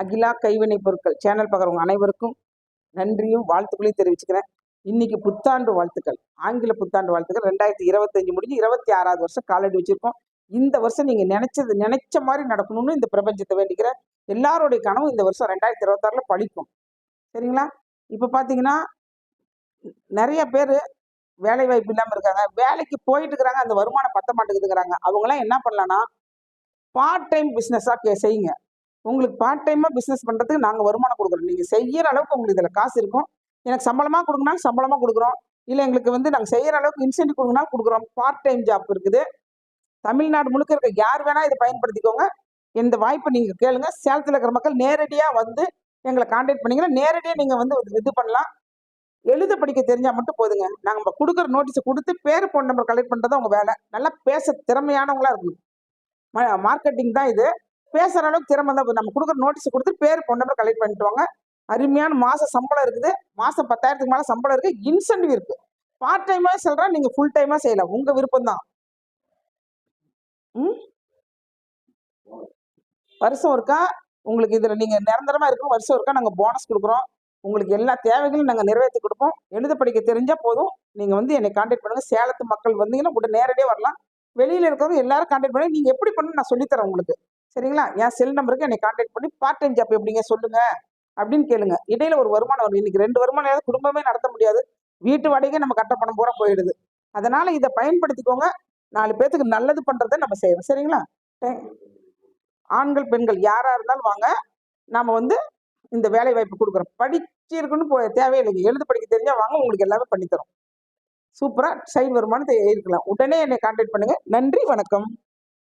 அகிலா கைவினை பொருட்கள் சேனல் பார்க்குறவங்க அனைவருக்கும் நன்றியும் வாழ்த்துக்களையும் தெரிவிச்சுக்கிறேன். இன்னைக்கு புத்தாண்டு வாழ்த்துக்கள். ஆங்கில புத்தாண்டு வாழ்த்துக்கள். ரெண்டாயிரத்தி இருபத்தஞ்சு முடிஞ்சு இருபத்தி ஆறாவது வருஷம் காலடி வச்சிருக்கோம். இந்த வருஷம் நீங்க நினைச்சது நினைச்ச மாதிரி நடக்கணும்னு இந்த பிரபஞ்சத்தை வேண்டிக்கிறேன். எல்லாருடைய கனவும் இந்த வருஷம் ரெண்டாயிரத்தி இருபத்தாறுல பழிக்கும். சரிங்களா? இப்போ பார்த்தீங்கன்னா நிறைய பேர் வேலை வாய்ப்பு இல்லாமல் இருக்காங்க. வேலைக்கு போயிட்டு இருக்கிறாங்க அந்த வருமானம் பத்த மாட்டேங்குதுங்கிறாங்க. அவங்களாம் என்ன பண்ணலான்னா பார்ட் டைம் பிஸ்னஸாக செய்யுங்க. உங்களுக்கு பார்ட் டைமாக பிஸ்னஸ் பண்ணுறதுக்கு நாங்கள் வருமானம் கொடுக்குறோம். நீங்கள் செய்கிற அளவுக்கு உங்களுக்கு இதில் காசு இருக்கும். எனக்கு சம்பளமாக கொடுக்கணும் சம்பளமாக கொடுக்குறோம். இல்லை எங்களுக்கு வந்து நாங்கள் செய்கிற அளவுக்கு இன்சென்டிவ் கொடுக்கணும் கொடுக்குறோம். பார்ட் டைம் ஜாப் இருக்குது. தமிழ்நாடு முழுக்க இருக்க யார் வேணால் இதை பயன்படுத்திக்கோங்க. இந்த வாய்ப்பை நீங்கள் கேளுங்க. சேலத்தில் இருக்கிற மக்கள் நேரடியாக வந்து எங்களை காண்டாக்ட் பண்ணிங்கன்னா நேரடியாக நீங்கள் வந்து இது பண்ணலாம். எழுத படிக்க தெரிஞ்சால் மட்டும் போதுங்க. நாங்கள் கொடுக்குற நோட்டீஸை கொடுத்து பேர் ஃபோன் நம்பர் கலெக்ட் பண்ணுறது உங்கள் வேலை. நல்லா பேச திறமையானவங்களாக இருக்கணும். மார்க்கெட்டிங் தான் இது. பேசுகிற அளவுக்கு திறமை தான் நம்ம கொடுக்குற நோட்டீஸ் கொடுத்து பேர் ஃபோன் நம்பர் கலெக்ட் பண்ணிட்டு வாங்க அருமையான மாத சம்பளம் இருக்குது. மாதம் பத்தாயிரத்துக்கு மேலே சம்பளம் இருக்குது இன்சென்டிவ் இருக்குது பார்ட் டைமாக சொல்கிறேன் நீங்கள் ஃபுல் டைமாக செய்யலாம். உங்கள் விருப்பம் தான் ம்? வருஷம் ஒருக்கா? உங்களுக்கு இதில் நீங்கள் நிரந்தரமாக இருக்கும் வருஷம் ஒருக்கா நாங்கள் போனஸ் கொடுக்குறோம். உங்களுக்கு எல்லா தேவைகளும் நாங்கள் நிறைவேற்றி கொடுப்போம். எழுத படிக்க தெரிஞ்சால் போதும். நீங்கள் வந்து என்னை கான்டாக்ட் பண்ணுங்கள் சேலத்து மக்கள் வந்தீங்கன்னா உடனே நேரடியாக வரலாம். வெளியில் இருக்கிறவங்க எல்லாரும் கான்டாக்ட் பண்ணி நீங்கள் எப்படி பண்ணு நான் சொல்லித்தரேன் உங்களுக்கு. சரிங்களா? என் செல் நம்பருக்கு என்னை காண்டாக்ட் பண்ணி பார்ட் டைம் ஜாப் எப்படிங்க சொல்லுங்க அப்படின்னு கேளுங்க. இடையில ஒரு வருமானம் வரும். இன்னைக்கு ரெண்டு வருமானம் ஏதாவது குடும்பமே நடத்த முடியாது. வீட்டு வாடகை நம்ம கட்ட பணம் பூரா போயிடுது. அதனால இதை பயன்படுத்திக்கோங்க. நாலு பேத்துக்கு நல்லது பண்றதை நம்ம செய்யணும். சரிங்களா? ஆண்கள் பெண்கள் யாரா இருந்தாலும் வாங்க. நாம வந்து இந்த வேலை வாய்ப்பு கொடுக்குறோம். படிச்சிருக்குன்னு போ தேவையில்லைங்க எழுத படிக்க தெரிஞ்சா வாங்க உங்களுக்கு எல்லாமே பண்ணித்தரோம். சூப்பரா சைன் வருமானத்தை இருக்கலாம் உடனே என்னை கான்டாக்ட் பண்ணுங்க. நன்றி வணக்கம்.